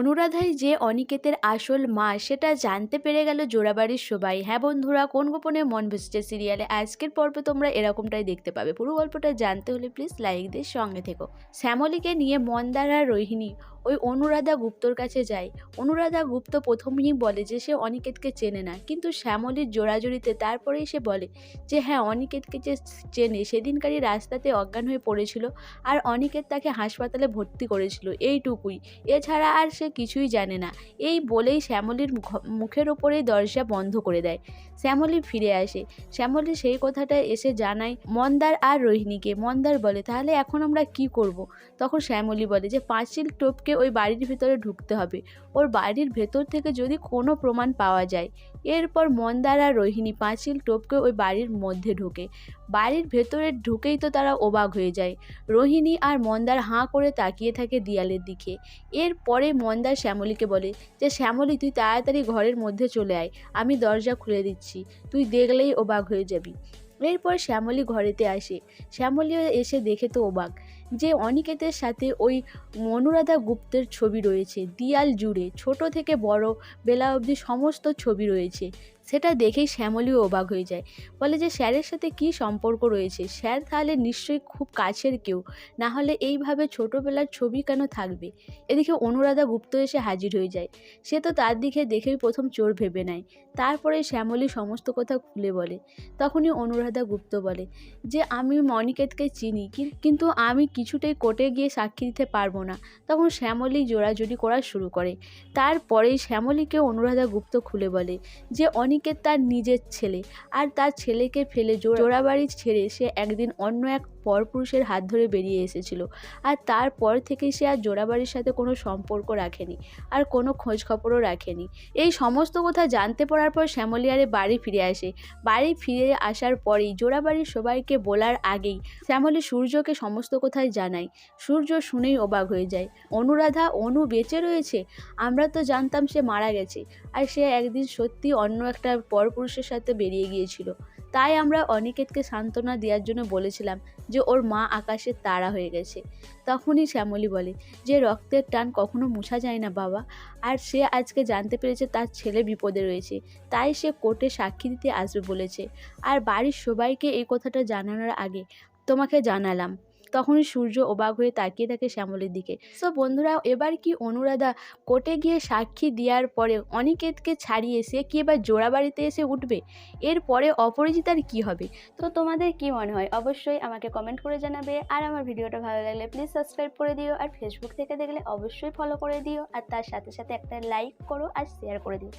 অনুরাধাই যে অনিকেতের আসল মা, সেটা জানতে পেরে গেল জোড়াবাড়ির সবাই। হ্যাঁ বন্ধুরা, কোন গোপনে মন ভেসেছে সিরিয়ালে? আজকের পর্বে তোমরা এরকমটাই দেখতে পাবে। পুরো গল্পটা জানতে হলে প্লিজ লাইক দিয়ে সঙ্গে থেকো। শ্যামলীকে নিয়ে মন্দার রোহিণী, ওই অনুরাধা গুপ্তর কাছে যায়। অনুরাধা গুপ্ত প্রথমেই বলে যে সে অনিকেতকে চেনে না, কিন্তু শ্যামলীর জোড়াজড়িতে তারপরেই সে বলে যে হ্যাঁ অনিকেতকে যে চেনে, সেদিনকারই রাস্তাতে অজ্ঞান হয়ে পড়েছিল আর অনিকেত তাকে হাসপাতালে ভর্তি করেছিল। এইটুকুই। এছাড়া আর সে কিছুই জানে না। এই বলেই শ্যামলীর মুখের ওপরেই দরজা বন্ধ করে দেয়। শ্যামলী ফিরে আসে। শ্যামলী সেই কথাটা এসে জানায়, মন্দার আর রোহিণীকে। মন্দার বলে, তাহলে এখন আমরা কি করব। তখন শ্যামলী বলে যে, পাঁচিল টোপকে ওই বাড়ির ভেতরে ঢুকতে হবে। ওর বাড়ির ভেতর থেকে যদি কোনো প্রমাণ পাওয়া যায় এরপর মন্দার আর রোহিণী পাঁচিল টপকে ওই বাড়ির মধ্যে ঢোকে। বাড়ির ভেতরে ঢুকেই তো তারা অবাক হয়ে যায়। রোহিণী আর মন্দার হাঁ করে তাকিয়ে থাকে দিয়ালের দিকে। এরপরে মন্দার শ্যামলীকে বলে যে, শ্যামলী, তুই তাড়াতাড়ি ঘরের মধ্যে চলে আয়। আমি দরজা খুলে দিচ্ছি। তুই দেখলেই অবাক হয়ে যাবি। এরপর শ্যামলী ঘরেতে আসে। শ্যামলীও এসে দেখে তো অবাক যে অনিকেতের সাথে ওই অনুরাধা গুপ্তের ছবি রয়েছে, দিয়াল জুড়ে। ছোট থেকে বড় বেলা অবধি সমস্ত ছবি রয়েছে। সেটা দেখেই শ্যামলীও অবাক হয়ে যায়। বলে যে, স্যারের সাথে কি সম্পর্ক রয়েছে? স্যার তাহলে নিশ্চয়ই খুব কাছের কেউ। না হলে এইভাবে ছোটোবেলার ছবি কেন থাকবে? এদিকে অনুরাধা গুপ্ত এসে হাজির হয়ে যায়। সে তো তার দিকে দেখেই প্রথম চোর ভেবে নেয়। তারপরে শ্যামলী সমস্ত কথা খুলে বলে। তখনই অনুরাধা গুপ্ত বলে যে, আমি মনিকেতকে চিনি কিন্তু আমি কিছুতেই কোর্টে গিয়ে সাক্ষী দিতে পারব না। তখন শ্যামলী জোড়াজুড়ি করা শুরু করে। তারপরেই শ্যামলীকে অনুরাধা গুপ্ত খুলে বলে যে অনিকেত তার নিজের ছেলে আর তার ছেলেকে ফেলে জোড়াবাড়ি ছেড়ে সে একদিন অন্য এক পরপুরুষের হাত ধরে বেরিয়ে এসেছিল। আর তারপর থেকে সে আর জোড়াবাড়ির সাথে কোনো সম্পর্ক রাখেনি, আর কোনো খোঁজ খবরও রাখেনি। এই সমস্ত কথা জানতে পারার পর শ্যামলী আরে বাড়ি ফিরে আসে। বাড়ি ফিরে আসার পরেই জোড়াবাড়ির সবাইকে বলার আগেই শ্যামলী সূর্যকে সমস্ত কথাই জানায়। সূর্য শুনেই অবাক হয়ে যায়। অনুরাধা, অনু বেঁচে রয়েছে? আমরা তো জানতাম সে মারা গেছে। আর সে একদিন সত্যি অন্য একটা পরপুরুষের সাথে বেরিয়ে গিয়েছিল। তাই আমরা অনিকেতকে সান্ত্বনা দেওয়ার জন্য বলেছিলাম যে ওর মা আকাশের তারা হয়ে গেছে। তখনই শ্যামলী বলে, যে রক্তের টান কখনো মুছা যায় না বাবা। আর সে আজকে জানতে পেরেছে তার ছেলে বিপদে রয়েছে। তাই সে কোর্টে সাক্ষী দিতে আসবে বলেছে। আর বাড়ির সবাইকে এই কথাটা জানানোর আগে তোমাকে জানালাম। তখনই সূর্য অবাক হয়ে তাকিয়ে থাকে শ্যামলের দিকে। সো বন্ধুরা, এবার কি অনুরাধা কোর্টে গিয়ে সাক্ষী দেওয়ার পরে অনিকেতকে ছাড়িয়ে সে কি এবার জোড়া বাড়িতে এসে উঠবে? এরপরে অপরাজিতার কি হবে? তো তোমাদের কি মনে হয়? অবশ্যই আমাকে কমেন্ট করে জানাবে। আর আমার ভিডিওটা ভালো লাগলে প্লিজ সাবস্ক্রাইব করে দিও। আর ফেসবুক থেকে দেখলে অবশ্যই ফলো করে দিও। আর তার সাথে সাথে একটা লাইক করো আর শেয়ার করে দিও।